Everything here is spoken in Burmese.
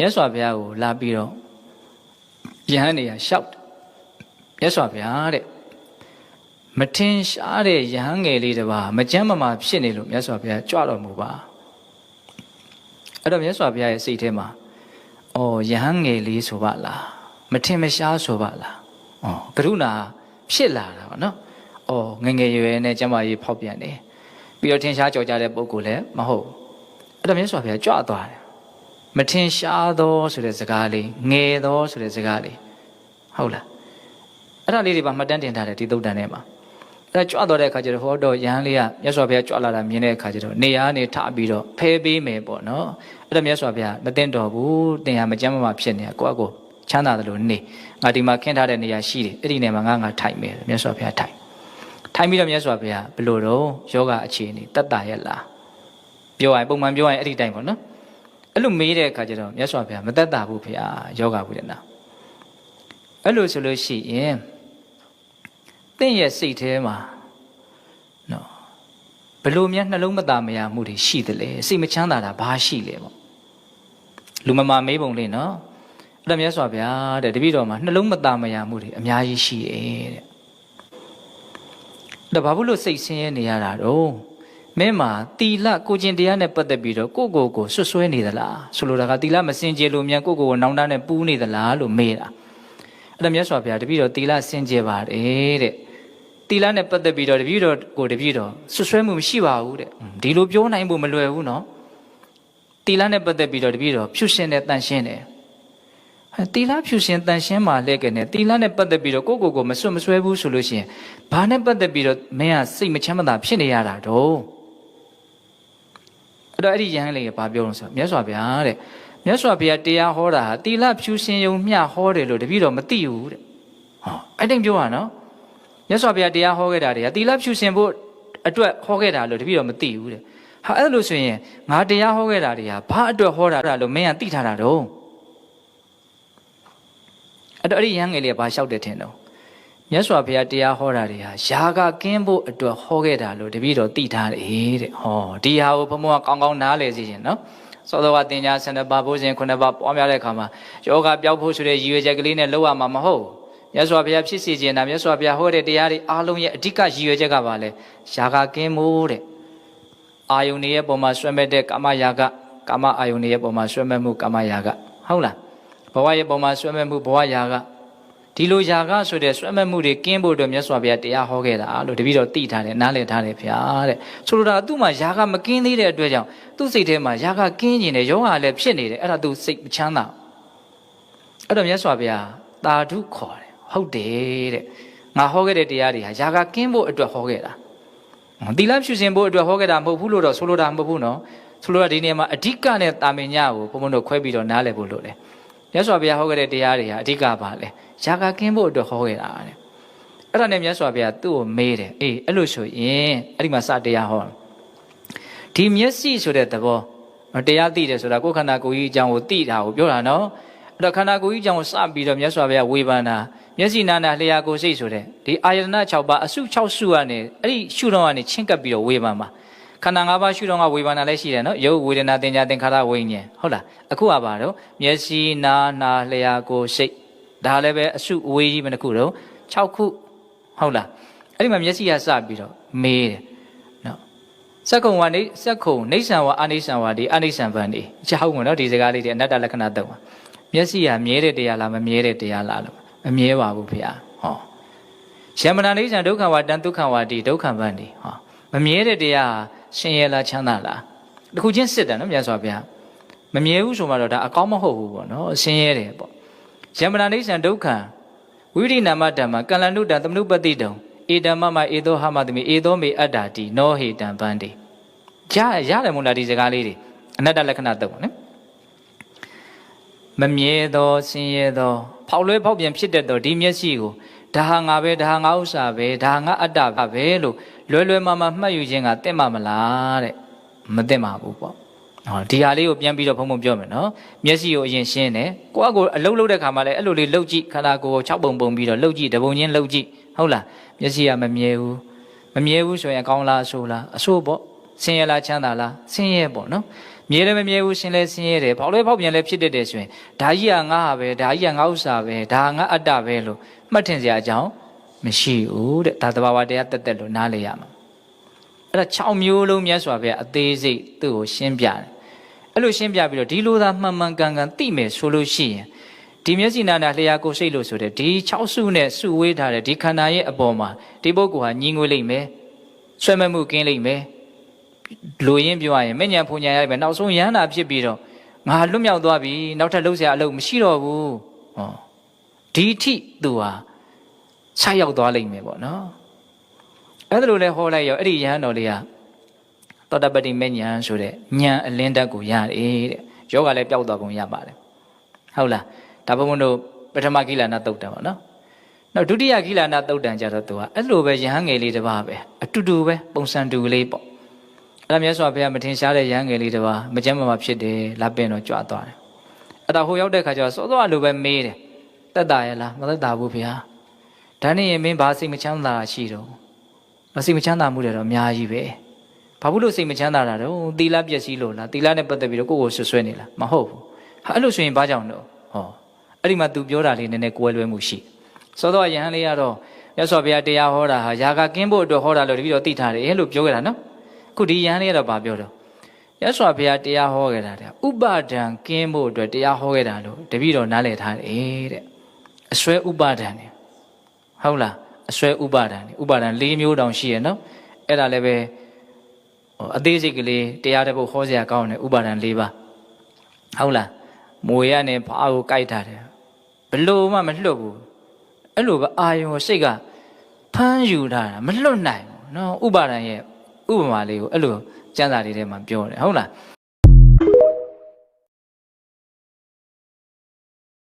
မြတ်စွာဘုရားကိုလာပြီးတော့ယဟန်နေရလျှောက်တယ်မြတ်စွာဘုရားတဲ့မထင်ရှားတဲ့ယဟန်ငယ်လေးတစ်ပါးမကြမ်းမမာဖြစ်နေလို့မြတ်စွာဘုရားကြွတော်မူပါအဲ့တော့မြတ်စွာဘုရားရဲ့စိတ်ထဲမှာအော်ယဟန်ငယ်လေးဆိုပါလားမထင်မရှားဆိုပါလားအော်ကရုဏာဖြစ်လာတာပေါ့နော်အော်ငယ်ငယ်ရွယ်ရွယ်နဲ့ကျမ်းမာရေးဖောက်ပြန်တယ်ပြီးတော့ထင်ရှားကြော်ကြတဲ့ပုံကိုလည်းမဟုတ်ဘူးအဲ့တော့မြတ်စွာဘုရားကြွသွားတယ် မထင်ရှားသောဆိုတဲ့စကားလေးငယ်သောဆိုတဲ့စကားလေးဟုတ်လားအဲ့ဒါလေးတွေပါမှတ်တမ်းတင်ထားတယ်ဒီသုတ်တန်ထဲမှာအဲ့ဒါကြွတော့တဲ့အခါကျတော့ဟောတော့ယဟန်လေးကမြတ်စွာဘုရားကြွလာတာမြင်တဲ့အခါကျတော့နေရာကနေထပြီးတော့ဖဲပေးမယ်ပေါ့နော်အဲ့ဒါမြတ်စွာဘုရားမသိတော်ဘူးတင်ဟာမကြမ်းမမဖြစ်နေတာကိုယ့်အကိုချမ်းသာတယ်လို့နေငါဒီမှာခင်းထားတဲ့နေရာရှိတယ်အဲ့ဒီနေရာမှာငါငါထိုင်မယ်မြတ်စွာဘုရားထိုင်ထိုင်ပြီးတော့မြတ်စွာဘုရားဘယ်လိုတော့ယောဂအခြေအနေတတ်တာရဲ့လားပြောရင်ပုံမှန်ပြောရင်အဲ့ဒီတိုင်းပေါ့နော် အဲ့လိုမေးတဲ့အခါကျတော့မြတ်စွာဘုရားမတတ်တာဘူးဖေဟာယောဂဝိဒနာအဲ့လိုဆိုလို့ရှိရင်တင့်ရဲ့စိတ်ထဲမှာနော်ဘယ်လိုများနှလုံးမသားမရမှုတွေရှိသလဲစိတ်မချမ်းသာတာဘာရှိလဲပေါ့လူမမာမေးပုံလေးနော်အဲ့ဒါမြတ်စွာဘုရားတဲ့တပည့်တော်မှာနှလုံးမသားမရမှုတွေအများကြီးရှိတယ်တဲ့ဒါဘာဖြစ်လို့စိတ်ဆင်းရဲနေရတာတော့ မင်းမှာတီလကိုကျင်တရားနဲ့ပတ်သက်ပြီးတော့ကိုကိုကိုဆွဆွဲနေသလားဆိုလိုတာကတီလမစင်ကြယ်လို့မြန်ကိုကိုကိုနောင်တနဲ့ပူးနေသလားလို့မေးတာအဲ့ဒါမြတ်စွာဘုရားတပည့်တော်တီလစင်ကြယ်ပါတယ်တဲ့တီလနဲ့ပတ်သက်ပြီးတော့တပည့်တော်ကိုတပည့်တော်ဆွဆွဲမှုမရှိပါဘူးတဲ့ဒီလိုပြောနိုင်ဖို့မလွယ်ဘူးနော်တီလနဲ့ပတ်သက်ပြီးတော့တပည့်တော်ဖြူရှင်တဲ့တန်ရှင်းတယ်တီလာဖြူရှင်တန်ရှင်းမှလဲကနေတီလာနဲ့ပတ်သက်ပြီးတော့ကိုကိုကိုမစွတ်မဆွဲဘူးဆိုလို့ရှိရင်ဘာနဲ့ပတ်သက်ပြီးတော့မင်းကစိတ်မချမ်းမသာဖြစ်နေရတာတော့ အဲ့တော့အဲ့ဒီယဟန်လေးကဘာပြောလို့ဆိုမြတ်စွာဘုရားတဲ့မြတ်စွာဘုရားတရားဟောတာဟာတီလာဖြူရှင်ယုံမျှဟောတယ်လို့တပည့်တော်မသိဘူးတဲ့ဟောအဲ့တိုင်းပြောရနော်မြတ်စွာဘုရားတရားဟောခဲ့တာတွေကတီလာဖြူရှင်ဖို့အတွက်ဟောခဲ့တာလို့တပည့်တော်မသိဘူးတဲ့ဟာအဲ့လိုဆိုရင်ငါတရားဟောခဲ့တာတွေကဘာအတွက်ဟောတာလို့မင်းကသိထားတာတော့အဲ့တော့အဲ့ဒီရဟန်းငယ်လေးကဘာလျှောက်တယ်ထင်တော့ မြတ်စွာဘုရားတရားဟောတာတွေဟာယာကကင်းဖို့အတွက်ဟောခဲ့တာလို့တပည့်တော်သိထားတယ်တဲ့ဟောဒီဟာကိုဘုံဘုံကကောင်းကောင်းနားလည်စီခြင်းနော်သောတော်ကတင်ညာဆန္ဒပါဘိုးရှင်ခုနှစ်ပါးပွားများတဲ့အခါမှာယောဂပျောက်ဖို့ဆိုတဲ့ရည်ရွယ်ချက်ကလေးနဲ့လောက်ရမှာမဟုတ်မြတ်စွာဘုရားဖြစ်စီခြင်းတာမြတ်စွာဘုရားဟောတဲ့တရားတွေအားလုံးရဲ့အဓိကရည်ရွယ်ချက်ကပါလဲယာကကင်းဖို့တဲ့အာယုန်ရဲ့ပုံမှာဆွဲမဲ့တဲ့ကာမယာကကာမအာယုန်ရဲ့ပုံမှာဆွဲမဲ့မှုကာမယာကဟုတ်လားဘဝရဲ့ပုံမှာဆွဲမဲ့မှုဘဝယာက ဒီလိုယာကဆိုတဲ့ဆွဲမဲ့မှုတွေကင်းဖို့အတွက်မြတ်စွာဘုရားတရားဟောခဲ့တာလို့တပည့်တော်သိထားတယ်နားလည်ထားတယ်ဗျာတဲ့ဆိုလိုတာသူ့မှာယာကမကင်းသေးတဲ့အတွက်ကြောင့်သူ့စိတ်ထဲမှာယာကကင်းကျင်တယ်ယောဂလည်းဖြစ်နေတယ်အဲ့ဒါသူစိတ်မချမ်းသာအဲ့တော့မြတ်စွာဘုရားတာဓုခေါ်တယ်ဟုတ်တယ်တဲ့ငါဟောခဲ့တဲ့တရားတွေဟာယာကကင်းဖို့အတွက်ဟောခဲ့တာသီလဖြူစင်ဖို့အတွက်ဟောခဲ့တာမဟုတ်ဘူးလို့တော့ဆိုလိုတာမဟုတ်ဘူးနော်ဆိုလိုတာဒီနေရာမှာအဓိကနဲ့တာမင်ညကိုဘုံဘုံတို့ခွဲပြီးတော့နားလည်ဖို့လို့တယ် မြတ်စွာဘုရားဟောခဲ့တဲ့တရားတွေဟာအဓိကပါလေယာကကင်းဖို့အတွက်ဟောခဲ့တာတဲ့အဲ့ဒါနဲ့မြတ်စွာဘုရားသူ့ကိုမေးတယ်အေးအဲ့လိုဆိုရင်အဲ့ဒီမှာစတရားဟောဒီမျက်စိဆိုတဲ့သဘောတရားသိတယ်ဆိုတာကိုယ်ခန္ဓာကိုယ်ကြီးအကြောင်းကိုသိတာကိုပြောတာနော်အဲ့တော့ခန္ဓာကိုယ်ကြီးအကြောင်းကိုစပြီးတော့မြတ်စွာဘုရားဝေဖန်တာမျက်စိနာနာလျှာကိုယ်စိတ်ဆိုတဲ့ဒီအာယတနာ6ပါးအစု6စုကနေအဲ့ဒီရှုတော့ကနေချင်းကပ်ပြီးတော့ဝေဖန်ပါ ခန္ဓာ၅ပါးရှုတော့ကဝေဖန်တာလည်းရှိတယ်နော်ရုပ်ဝေဒနာသင်ညာသင်္ခါရဝိညာဉ်ဟုတ်လားအခုကပါတော့မျက်စိနာနာလျှာကိုယ်စိတ်ဒါလည်းပဲအစုအဝေးကြီးမတစ်ခုတော့6ခုဟုတ်လားအဲ့ဒီမှာမျက်စိကစပြီးတော့မေးတယ်နော်စက္ကုံဝနေစက္ခုံနေဆံဝအာနေဆံဝဒီအာနေဆံဗန်ဒီချောက်ကုန်နော်ဒီစကားလေးတွေအနတ္တလက္ခဏာသုံးပါမျက်စိကမြဲတဲ့တရားလားမမြဲတဲ့တရားလားလို့မမြဲပါဘူးဖေဟာဟောယမနာနေဆံဒုက္ခဝတံဒုက္ခဝတိဒုက္ခဗန်ဒီဟောမမြဲတဲ့တရား ရှင်ရလားချမ်းသာလားတခုချင်းစစ်တယ်နော်မြတ်စွာဘုရားမမြဲဘူးဆိုမှတော့ဒါအကောင်းမဟုတ်ဘူးပေါ့နော်ဆင်းရဲတယ်ပေါ့ယမနာနိစ္စံဒုက္ခဝိရိနာမဓမ္မကလန္တုတံသမနုပတိတံဧတမမဧသောဟမတမိဧသောမေအတ္တာတိနောဟေတံဗန္တိရရတယ်မို့လားဒီစကားလေးတွေအနတ္တလက္ခဏာတော့နော်မမြဲသောဆင်းရဲသောဖောက်လွဲဖောက်ပြန်ဖြစ်တတ်သောဒီမျက်စိကို ဒါဟာငါပဲဒါဟာငါဥစ္စာပဲဒါဟာငါအတ္တပဲလို့လွယ်လွယ်မမမှတ်ယူခြင်းကတင့်မမလားတဲ့မတင့်ပါဘူးပေါ့ဟောဒီဟာလေးကိုပြန်ပြီးတော့ဘုံဘုံပြောမယ်နော်မျက်စိကိုအရင်ရှင်းတယ်ကိုယ့်အကိုအလုံးလုံးတဲ့ခါမှလည်းအဲ့လိုလေးလှုပ်ကြည့်ခန္ဓာကိုယ်ကို6ပုံပုံပြီးတော့လှုပ်ကြည့်တပုံချင်းလှုပ်ကြည့်ဟုတ်လားမျက်စိကမမြဲဘူးမမြဲဘူးဆိုရင်အကောင်းလားအဆိုးလားအဆိုးပေါ့ဆင်းရဲလားချမ်းသာလားဆင်းရဲပေါ့နော် မြဲလည်းမမြဲဘူးရှင်လည်းဆင်းရဲတယ်ဖောက်လဲဖောက်ပြန်လည်းဖြစ်တတ်တယ်ဆိုရင်ဒါကြီးကငါဟာပဲဒါကြီးကငါဥစ္စာပဲဒါငါအတ္တပဲလို့မှတ်ထင်စရာအကြောင်းမရှိဘူးတဲ့ဒါတဘာဝတရားတက်တက်လို့နားလေရမှာအဲ့ဒါ6မျိုးလုံးမြတ်စွာဘုရားအသေးစိတ်သူ့ကိုရှင်းပြတယ်အဲ့လိုရှင်းပြပြီးတော့ဒီလိုသာမှန်မှန်ကန်ကန်သိမယ်ဆိုလို့ရှိရင်ဒီမျက်စိနာနာလျှာကိုယ်စိတ်လို့ဆိုတဲ့ဒီ6စုနဲ့စုဝေးထားတဲ့ဒီခန္ဓာရဲ့အပေါ်မှာဒီပုဂ္ဂိုလ်ဟာညီငွေလိမ့်မယ်ဆွဲမဲ့မှုကင်းလိမ့်မယ် လူရင်းပြောရရင်မဉ္ဇဉ်ဖုန်ညာရပဲနောက်ဆုံးရဟန္တာဖြစ်ပြီးတော့ငါလွတ်မြောက်သွားပြီနောက်ထပ်လှုပ်ရှားအလုပ်မရှိတော့ဘူးဟောဒီထိသူဟာဆက်ရောက်သွားလိမ့်မယ်ပေါ့နော်အဲ့ဒါလိုလဲဟောလိုက်ရောအဲ့ဒီရဟန်းတော်လေးကသောတပတ္တိမဉ္ဇဉ်ဆိုတဲ့ဉာဏ်အလင်းတက်ကိုရတယ်တဲ့ယောဂလည်းပျောက်သွားကုန်ရပါတယ်ဟုတ်လားဒါဘုံဘုံတို့ပထမကိလနာတုတ်တယ်ပေါ့နော်နောက်ဒုတိယကိလနာတုတ်တန်ကြတော့သူကအဲ့လိုပဲယဟန်ငယ်လေးတစ်ပါးပဲအတူတူပဲပုံစံတူလေးပေါ့ အဲ့ဒါမြတ်စွာဘုရားမထင်ရှားတဲ့ယဟန်ငယ်လေးတစ်ပါးမကျမ်းမာမှာဖြစ်တယ်လက်ပင်တော့ကြွားသွားတယ်အဲ့ဒါဟိုရောက်တဲ့ခါကျတော့စောစောလိုပဲမေးတယ်တက်တာရဲ့လားမတက်တာဘူးဗျာဒါနဲ့ရင်မင်းဘာစိတ်မချမ်းသာတာရှိတော့မစိတ်မချမ်းသာမှုတွေတော့အများကြီးပဲဘာဘူးလို့စိတ်မချမ်းသာတာတော့သီလပျက်စီးလို့လားသီလနဲ့ပတ်သက်ပြီးတော့ကိုယ့်ကိုဆွဆွဲနေလားမဟုတ်ဘူးဟာအဲ့လိုဆိုရင်ဘာကြောင့်တော့ဟောအဲ့ဒီမှာ तू ပြောတာလေးနည်းနည်းကွဲလွဲမှုရှိစောစောယဟန်လေးကတော့မြတ်စွာဘုရားတရားဟောတာဟာຢာကကင်းဖို့အတွက်ဟောတာလို့တပည့်တော်သိထားတယ်လို့ပြောခဲ့တာနော်အ ခုဒီယဟန်လေးကတော့ဗာပြောတော့မြတ်စွာဘုရားတရားဟောခဲ့တာတဲ့ဥပါဒံကင်းဖို့အတွက်တရားဟောခဲ့တာလို့တပည့်တော်နားလည်ထားတယ်တဲ့အစွဲဥပါဒံနေဟုတ်လားအစွဲဥပါဒံနေဥပါဒံ၄မျိုးတောင်ရှိရနော်အဲ့ဒါလည်းပဲဟိုအသေးစိတ်ကလေးတရားတစ်ပုဒ်ဟောစရာကောင်းတယ်ဥပါဒံ၄ပါးဟုတ်လားမွေရနဲ့ဖားကိုကြိုက်ထားတယ်ဘလို့မှမလွတ်ဘူးအဲ့လိုပဲအာယုံကိုစိတ်ကဖမ်းယူထားတာမလွတ်နိုင်ဘူးနော်ဥပါဒံရဲ့ ဥပမာလေးကိုအဲ့လိုစံစာလေးထဲမှာပြောတယ်ဟုတ်လား